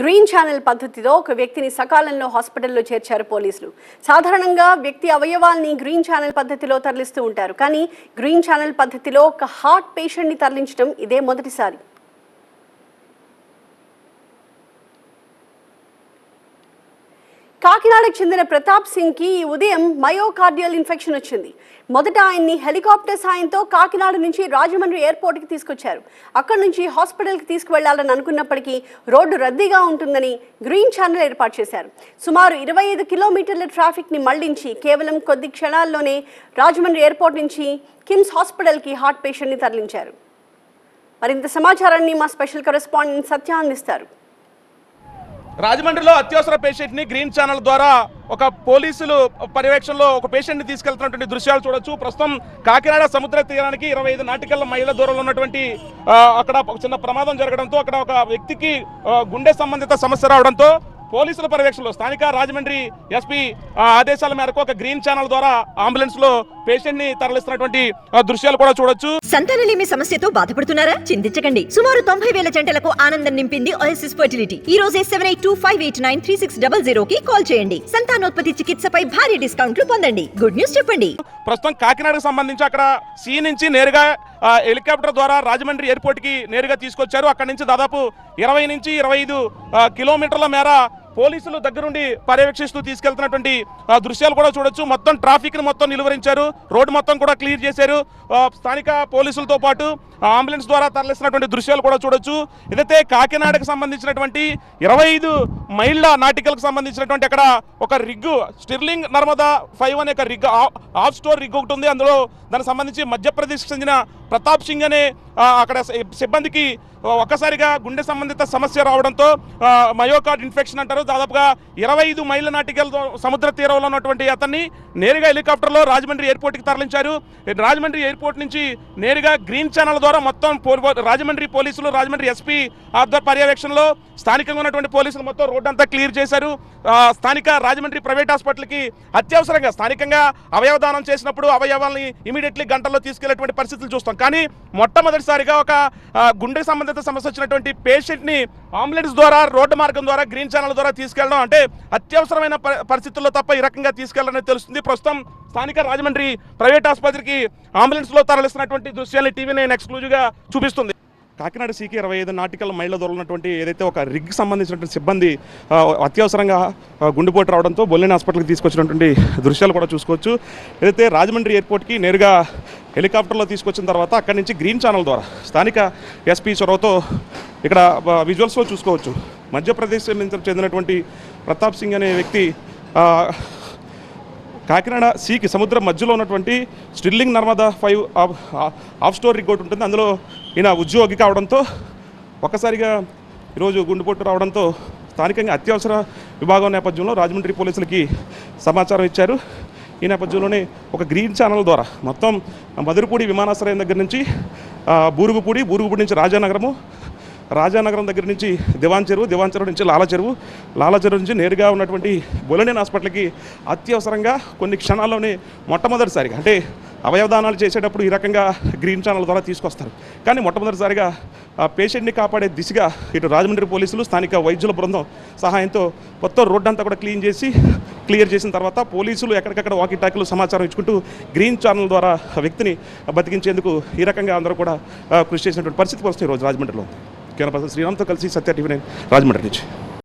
Green channel పద్ధతితో ఒక వ్యక్తిని సకాలంలో హాస్పిటల్లో చేర్చారు పోలీసులు. సాధారణంగా వ్యక్తి అవయవాల్ని గ్రీన్ ఛానల్ పద్ధతిలో తరలిస్తూ ఉంటారు. కానీ గ్రీన్ ఛానల్ పద్ధతిలో ఒక హార్ట్ పేషెంట్ని తరలించడం ఇదే మొదటిసారి. కాకినాడకు చెందిన ప్రతాప్ సింగ్కి ఈ ఉదయం మయోకార్డియల్ ఇన్ఫెక్షన్ వచ్చింది. మొదట ఆయన్ని హెలికాప్టర్ సాయంతో కాకినాడ నుంచి రాజమండ్రి ఎయిర్పోర్ట్కి తీసుకొచ్చారు. అక్కడి నుంచి హాస్పిటల్కి తీసుకువెళ్ళాలని అనుకున్నప్పటికీ రోడ్డు రద్దీగా ఉంటుందని గ్రీన్ ఛానల్ ఏర్పాటు చేశారు. సుమారు ఇరవై ఐదు కిలోమీటర్ల ట్రాఫిక్ని మళ్ళించి కేవలం కొద్ది క్షణాల్లోనే రాజమండ్రి ఎయిర్పోర్ట్ నుంచి కిమ్స్ హాస్పిటల్కి హార్ట్ పేషెంట్ని తరలించారు. మరింత సమాచారాన్ని మా స్పెషల్ కరెస్పాండెంట్ సత్య అందిస్తారు. రాజమండ్రిలో అత్యవసర పేషెంట్ని గ్రీన్ ఛానల్ ద్వారా ఒక పోలీసులు పర్యవేక్షణలో ఒక పేషెంట్ని తీసుకెళ్తున్నటువంటి దృశ్యాలు చూడొచ్చు. ప్రస్తుతం కాకినాడ సముద్ర తీరానికి ఇరవై ఐదు నాటికల్ మైళ్ళ దూరంలో ఉన్నటువంటి అక్కడ ఒక చిన్న ప్రమాదం జరగడంతో అక్కడ ఒక వ్యక్తికి గుండె సంబంధిత సమస్య రావడంతో పోలీసుల పర్యవేక్షణలో స్థానిక రాజమండ్రి ఎస్పీ ఆదేశాల మేరకు ఒక గ్రీన్ ఛానల్ ద్వారా అంబులెన్స్లో పేషెంట్ని తరలిస్తున్నటువంటి దృశ్యాలు కూడా చూడొచ్చు. సంతానలేమి సమస్యతో బాధపడుతున్నారా? చింతించకండి. సుమారు తొంభై వేల జంటలకు ఆనందం నింపింది ఓఎస్ఎస్ ఫర్టిలిటీ ఈ రోజే seven eight two five eight nine three six double zero కి కాల్ చేయండి. సంతానోత్పత్తి చికిత్సపై భారీ డిస్కౌంట్లు పొందండి. గుడ్ న్యూస్ చెప్పండి. ప్రస్తుతం కాకినాడకు సంబంధించి అక్కడ సీ నుంచి నేరుగా హెలికాప్టర్ ద్వారా రాజమండ్రి ఎయిర్పోర్ట్కి నేరుగా తీసుకొచ్చారు. అక్కడి నుంచి దాదాపు ఇరవై నుంచి ఇరవై ఐదు కిలోమీటర్ల మేర పోలీసులు దగ్గరుండి పర్యవేక్షిస్తూ తీసుకెళ్తున్నటువంటి దృశ్యాలు కూడా చూడొచ్చు. మొత్తం ట్రాఫిక్ను మొత్తం నిలువరించారు. రోడ్డు మొత్తం కూడా క్లియర్ చేశారు. స్థానిక పోలీసులతో పాటు అంబులెన్స్ ద్వారా తరలిస్తున్నటువంటి దృశ్యాలు కూడా చూడొచ్చు. ఇదైతే కాకినాడకు సంబంధించినటువంటి ఇరవై మహిళా నాటికలకు సంబంధించినటువంటి అక్కడ ఒక రిగ్గు స్టిర్లింగ్ నర్మదా ఫైవ్ అనే ఒక రిగ్ ఆఫ్ స్టోర్ రిగ్ ఒకటి ఉంది. అందులో దానికి సంబంధించి మధ్యప్రదేశ్కి చెందిన ప్రతాప్ సింగ్ అనే అక్కడ సిబ్బందికి ఒక్కసారిగా గుండె సంబంధిత సమస్య రావడంతో మయోకార్డ్ ఇన్ఫెక్షన్ అంటారు. దాదాపుగా ఇరవై ఐదు మైళ్ళ నాటికల్ సముద్ర తీరంలో ఉన్నటువంటి అతన్ని నేరుగా హెలికాప్టర్లో రాజమండ్రి ఎయిర్పోర్ట్కి తరలించారు. రాజమండ్రి ఎయిర్పోర్ట్ నుంచి నేరుగా గ్రీన్ ఛానల్ ద్వారా మొత్తం పో- రాజమండ్రి పోలీసులు రాజమండ్రి ఎస్పీ ఆధ్వర్ పర్యవేక్షణలో స్థానికంగా ఉన్నటువంటి పోలీసులు మొత్తం రోడ్ అంతా క్లియర్ చేశారు. స్థానిక రాజమండ్రి ప్రైవేట్ హాస్పిటల్కి అత్యవసరంగా స్థానికంగా అవయవదానం చేసినప్పుడు అవయవాల్ని ఇమీడియట్లీ గంటల్లో తీసుకెళ్ళేటువంటి పరిస్థితులు చూస్తాం. కానీ మొట్టమొదటిసారిగా ఒక గుండె సంబంధిత సమస్య వచ్చినటువంటి పేషెంట్ని అంబులెన్స్ ద్వారా రోడ్డు మార్గం ద్వారా గ్రీన్ ఛానల్ ద్వారా తీసుకెళ్ళడం అంటే అత్యవసరమైన పరిస్థితుల్లో తప్ప ఈ రకంగా తీసుకెళ్ళాలని తెలుస్తుంది. ప్రస్తుతం స్థానిక రాజమండ్రి ప్రైవేట్ ఆసుపత్రికి అంబులెన్స్లో తరలిస్తున్నటువంటి దృశ్యాన్ని టీవీ నైన్ ఎక్స్క్లూజివ్గా చూపిస్తుంది. కాకినాడ సీకి ఇరవై ఐదు నాటికల్ మైళ్ళ దొరలనటువంటి ఉన్నటువంటి ఏదైతే ఒక రిగ్ సంబంధించినటువంటి సిబ్బంది అత్యవసరంగా గుండెపోటు రావడంతో బొల్లిన హాస్పిటల్కి తీసుకొచ్చినటువంటి దృశ్యాలు కూడా చూసుకోవచ్చు. ఏదైతే రాజమండ్రి ఎయిర్పోర్ట్కి నేరుగా హెలికాప్టర్లో తీసుకొచ్చిన తర్వాత అక్కడి నుంచి గ్రీన్ ఛానల్ ద్వారా స్థానిక ఎస్పీ చొరవతో ఇక్కడ విజువల్స్లో చూసుకోవచ్చు. మధ్యప్రదేశ్ నుంచి చెందినటువంటి ప్రతాప్ సింగ్ అనే వ్యక్తి కాకినాడ సీకి సముద్రం మధ్యలో ఉన్నటువంటి drilling Narmada five of offshore rig ఉంటుంది. అందులో ఈయన ఉద్యోగి కావడంతో ఒక్కసారిగా ఈరోజు గుండెపోటు రావడంతో స్థానికంగా అత్యవసర విభాగం నేపథ్యంలో రాజమండ్రి పోలీసులకి సమాచారం ఇచ్చారు. ఈ నేపథ్యంలోనే ఒక గ్రీన్ ఛానల్ ద్వారా మొత్తం మధురపూడి విమానాశ్రయం దగ్గర నుంచి బూరుగుపూడి బూరుగుపూడి నుంచి రాజానగరము రాజానగరం దగ్గర నుంచి దివాన్ చెరువు దివాన్ చెరువు నుంచి లాల చెరువు. లాల చెరువు నుంచి నేరుగా ఉన్నటువంటి బొలనేని హాస్పిటల్కి అత్యవసరంగా కొన్ని క్షణాల్లోనే మొట్టమొదటిసారిగా అంటే అవయవదానాలు చేసేటప్పుడు ఈ రకంగా గ్రీన్ ఛానల్ ద్వారా తీసుకొస్తారు. కానీ మొట్టమొదటిసారిగా ఆ పేషెంట్ని కాపాడే దిశగా ఇటు రాజమండ్రి పోలీసులు స్థానిక వైద్యుల బృందం సహాయంతో మొత్తం రోడ్డు అంతా కూడా క్లీన్ చేసి క్లియర్ చేసిన తర్వాత పోలీసులు ఎక్కడికక్కడ వాకీ టాకీలు సమాచారం ఇచ్చుకుంటూ గ్రీన్ ఛానల్ ద్వారా వ్యక్తిని బతికించేందుకు ఈ రకంగా అందరూ కూడా కృషి చేసినటువంటి పరిస్థితి వస్తుంది ఈరోజు రాజమండ్రిలో. కేంద్ర శ్రీరామ్తో కలిసి సత్య టీవీ నైన్ రాజమండ్రి నుంచి